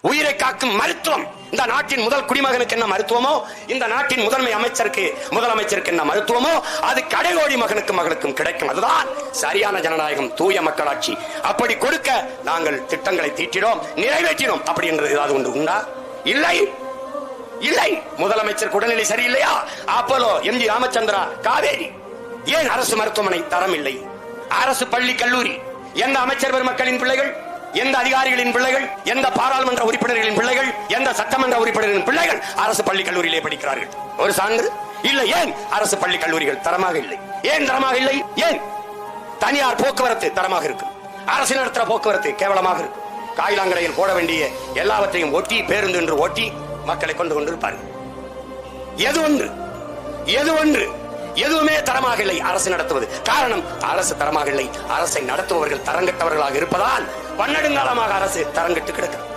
உயிரை காக்கும் மருத்துவம். இந்த நாட்டின் முதல் குடிமகனுக்கு என்ன மருத்துவமோ? இந்த நாட்டின் முதன்மை அமைச்சருக்கு முதலமைச்சருக்கு என்ன மருத்துவமோ? அது கடைகோடி மகனுக்கு மகளுக்கும் கிடைக்கும். அதுதான் சரியான ஜனநாயகம் தூய மக்களாட்சி. அப்படி கொடுக்க நாங்கள் திட்டங்களை தீட்டினோம் நிறைவேற்றினோம். அப்படி என்று ஏதாவது ஒன்று உண்டா? இல்லை. இல்லை. முதலமைச்சர் உடல்நிலை சரியில்லையா? Apollo M G Ramachandra Kaveri. ஏன் அரசு மருத்துவமனை தரம் இல்லை? அரசு பள்ளி கல்லூரி. எந்த அமைச்சர் பெருமக்களின் பிள்ளைகள்? எந்த அதிகாரிகளின் பிள்ளைகள் எந்த பாராளுமன்ற உறுப்பினர்களின் பிள்ளைகள் எந்த சட்டமன்ற உறுப்பினர்களின் பிள்ளைகள் அரசு பள்ளி கல்லூரியிலே படிக்கிறார்கள். ஒரு சான்று? இல்லை ஏன் அரசு பள்ளி கல்லூரிகள் தரமாக இல்லை? ஏன் தரமாக இல்லை? ஏன்? தனியார் போக்குவரத்து தரமாக இருக்கும். அரசு நடத்துற போக்குவரத்து கேவலமாக இருக்கும். காயிலாங்கடையில் போட வேண்டிய எல்லாவற்றையும் ஒட்டி பேருந்து என்று ஓட்டி மக்களை கொண்டு கொண்டிருப்பார்கள் எது ஒன்று? எது ஒன்று? எதுவுமே தரமாக இல்லை அரசு நடத்துவது. காரணம் அரசு தரமாக இல்லை. அரசை நடத்துபவர்கள் தரங்கட்டவர்களாக இருப்பதால் பன்னெடுங்காலமாக அரசு தரங்கட்டு கிடக்கிறது.